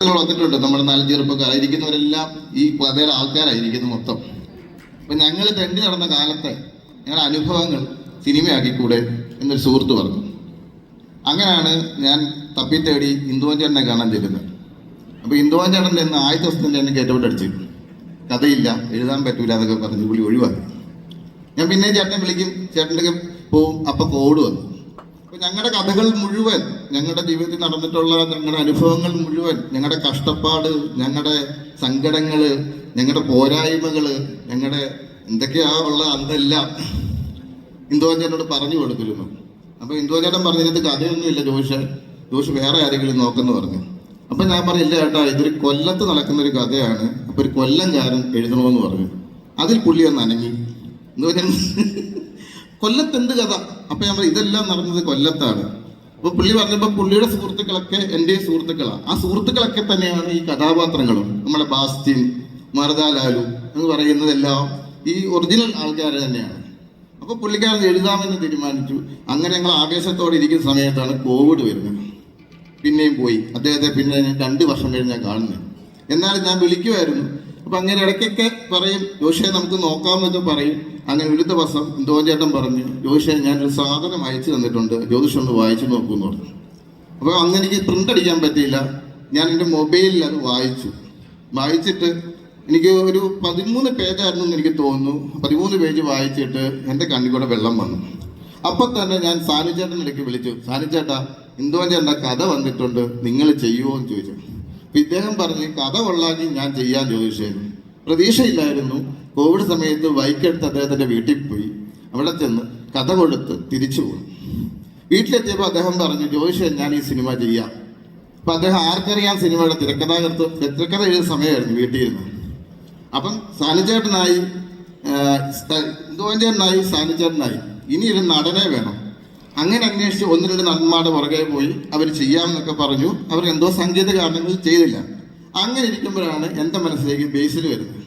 വന്നിട്ടുണ്ട്. നമ്മുടെ നാല് ചെറുപ്പക്കാരായിരിക്കുന്നവരെല്ലാം ഈ കഥയിലെ ആൾക്കാരായിരിക്കുന്നു മൊത്തം. അപ്പൊ ഞങ്ങൾ തെണ്ടി നടന്ന കാലത്തെ ഞങ്ങളുടെ അനുഭവങ്ങൾ സിനിമയാക്കിക്കൂടെ എന്നൊരു സുഹൃത്ത് പറഞ്ഞു. അങ്ങനെയാണ് ഞാൻ തപ്പിത്തേടി ഇന്ദുവൻ ചേട്ടനെ കാണാൻ ചെല്ലുന്നത്. അപ്പോൾ ഇന്ദുവൻ ചേട്ടന്റെ എന്ന് ആദ്യ ദിവസത്തിന്റെ എന്നെ കയറ്റോട്ടടിച്ചു കഥയില്ല എഴുതാൻ പറ്റൂല എന്നൊക്കെ പറഞ്ഞ് പുള്ളി ഒഴിവാക്കി. ഞാൻ പിന്നെ ചേട്ടനെ വിളിക്കും. ചേട്ടന്റെ പോവും. അപ്പൊ കോഡ് വന്നു. അപ്പൊ ഞങ്ങളുടെ കഥകൾ മുഴുവൻ ഞങ്ങളുടെ ജീവിതത്തിൽ നടന്നിട്ടുള്ള ഞങ്ങളുടെ അനുഭവങ്ങൾ മുഴുവൻ ഞങ്ങളുടെ കഷ്ടപ്പാട് ഞങ്ങളുടെ സങ്കടങ്ങൾ ഞങ്ങളുടെ പോരായ്മകൾ ഞങ്ങളുടെ എന്തൊക്കെയാ ഉള്ള അതെല്ലാം ഇന്ദുവഞ്ചേട്ടനോട് പറഞ്ഞു കൊടുത്തിരുന്നു. അപ്പൊ ഇന്ദുവഞ്ചേട്ടൻ പറഞ്ഞതിനകത്ത് കഥയൊന്നുമില്ല ജോഷ്. ജോഷ് വേറെ ആരെങ്കിലും നോക്കെന്ന് പറഞ്ഞു. അപ്പൊ ഞാൻ പറഞ്ഞില്ല ചേട്ടാ ഇതൊരു കൊല്ലത്ത് നടക്കുന്ന ഒരു കഥയാണ്. അപ്പൊ ഒരു കൊല്ലംകാരൻ എഴുതണമെന്ന് പറഞ്ഞു. അതിൽ പുള്ളി ഒന്ന് അനങ്ങി. കൊല്ലത്ത് എന്ത് കഥ. അപ്പൊ ഞാൻ ഇതെല്ലാം നടന്നത് കൊല്ലത്താണ്. അപ്പൊ പുള്ളി പറഞ്ഞപ്പോ പുള്ളിയുടെ സുഹൃത്തുക്കളൊക്കെ എന്റെ സുഹൃത്തുക്കളാണ് ആ സുഹൃത്തുക്കളൊക്കെ തന്നെയാണ് ഈ കഥാപാത്രങ്ങളും. നമ്മളെ ബാസ്റ്റിൻ മറുതാലാലു എന്ന് പറയുന്നതെല്ലാം ഈ ഒറിജിനൽ ആൾക്കാർ തന്നെയാണ്. അപ്പൊ പുള്ളിക്കാരൻ എഴുതാമെന്ന് തീരുമാനിച്ചു. അങ്ങനെ ഞങ്ങൾ ആവേശത്തോടെ ഇരിക്കുന്ന സമയത്താണ് കോവിഡ് വരുന്നത്. പിന്നെയും പോയി. അദ്ദേഹത്തെ പിന്നെ ഞാൻ രണ്ട് വർഷം കഴിഞ്ഞ് ഞാൻ കാണുന്നത്. എന്നാലും ഞാൻ വിളിക്കുമായിരുന്നു. അപ്പൊ അങ്ങനെ ഇടയ്ക്കൊക്കെ പറയും ജോഷിയെ നമുക്ക് നോക്കാമെന്നൊക്കെ പറയും. അങ്ങനെ ഒരു ദിവസം ചേട്ടൻ പറഞ്ഞു ജോഷിയെ ഞാനൊരു സാധനം അയച്ചു തന്നിട്ടുണ്ട് ജ്യോതിഷം ഒന്ന് വായിച്ചു നോക്കൂ എന്ന് പറഞ്ഞു. അപ്പോൾ അങ്ങനെ എനിക്ക് പ്രിന്റ് അടിക്കാൻ പറ്റിയില്ല. ഞാൻ എന്റെ മൊബൈലിൽ അത് വായിച്ചു. വായിച്ചിട്ട് എനിക്ക് ഒരു പതിമൂന്ന് പേജായിരുന്നു എന്ന് എനിക്ക് തോന്നുന്നു. പതിമൂന്ന് പേജ് വായിച്ചിട്ട് എന്റെ കണ്ണിൽ കൂടെ വെള്ളം വന്നു. അപ്പൊ തന്നെ ഞാൻ സാനുചേട്ടന്റെ ഇടയ്ക്ക് വിളിച്ചു സാനുചേട്ടാ എന്തോ ചേട്ടന്റെ കഥ വന്നിട്ടുണ്ട് നിങ്ങൾ ചെയ്യുമോ എന്ന് ചോദിച്ചു. അപ്പൊ ഇദ്ദേഹം പറഞ്ഞ് കഥ കൊള്ളാക്കി ഞാൻ ചെയ്യാൻ ചോദിച്ചായിരുന്നു പ്രതീക്ഷയില്ലായിരുന്നു. കോവിഡ് സമയത്ത് ബൈക്കെടുത്ത് അദ്ദേഹത്തിന്റെ വീട്ടിൽ പോയി. അവിടെ ചെന്ന് കഥ കൊടുത്ത് തിരിച്ചു പോയി. വീട്ടിലെത്തിയപ്പോൾ അദ്ദേഹം പറഞ്ഞു ജോയിഷൻ ഞാൻ ഈ സിനിമ ചെയ്യാം. അപ്പൊ അദ്ദേഹം ആർക്കറിയാം സിനിമയുടെ തിരക്കഥാകൃത്ത് തിരക്കഥ എഴുതുന്ന സമയമായിരുന്നു വീട്ടിൽ ഇരുന്ന് അപ്പം സാനുചേട്ടനായി ചേട്ടനായി സാനുചേട്ടനായി ഇനി ഒരു നടനെ വേണം. അങ്ങനെ അന്വേഷിച്ച് ഒന്ന് രണ്ട് നടന്മാരുടെ പുറകെ പോയി അവർ ചെയ്യാമെന്നൊക്കെ പറഞ്ഞു. അവർ എന്തോ സംഗീത കാരണങ്ങൾ ചെയ്തില്ല. അങ്ങനെ ഇരിക്കുമ്പോഴാണ് എന്റെ മനസ്സിലേക്ക് ബേസിൽ വരുന്നത്.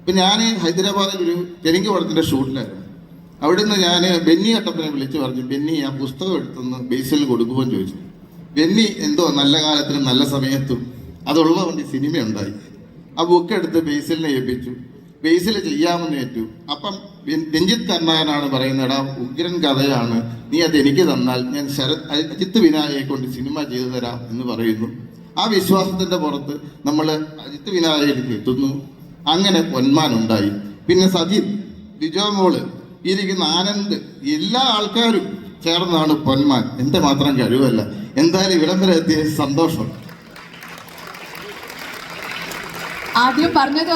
ഇപ്പം ഞാൻ ഹൈദരാബാദിൽ ഒരു തെലുങ്ക് പടത്തിന്റെ ഷൂട്ടിലായിരുന്നു. അവിടുന്ന് ഞാൻ ബെന്നി കട്ടപ്പനെ വിളിച്ച് പറഞ്ഞു ബെന്നി ആ പുസ്തകം എടുത്തുനിന്ന് ബേസിൽ കൊടുക്കുമോ? എന്ന് ചോദിച്ചു. ബെന്നി എന്തോ നല്ല കാലത്തിനും നല്ല സമയത്തും അതുള്ളതുകൊണ്ട് സിനിമ ഉണ്ടായി. ആ ബുക്ക് എടുത്ത് ബേസിലിനെ ഏൽപ്പിച്ചു. ബേസിൽ ചെയ്യാമെന്ന് ഏറ്റു. അപ്പം രഞ്ജിത്ത് കർണാകനാണ് പറയുന്നത് ഉഗ്രൻ കഥയാണ്. നീ അത് എനിക്ക് തന്നാൽ ഞാൻ ശരത് അജിത്ത് വിനായകയെ കൊണ്ട് സിനിമ ചെയ്തു തരാം എന്ന് പറയുന്നു. ആ വിശ്വാസത്തിന്റെ പുറത്ത് നമ്മൾ അജിത്ത് വിനായകയിലേക്ക് എത്തുന്നു. അങ്ങനെ പൊന്മാൻ ഉണ്ടായി. പിന്നെ സജിത് ബിജോമോൾ ഇരിക്കുന്ന ആനന്ദ് എല്ലാ ആൾക്കാരും ചേർന്നാണ് പൊന്മാൻ. എന്റെ മാത്രം കഴിവല്ല. എന്തായാലും വിളംബരം എത്തിയ സന്തോഷം. ആദ്യം പറഞ്ഞത്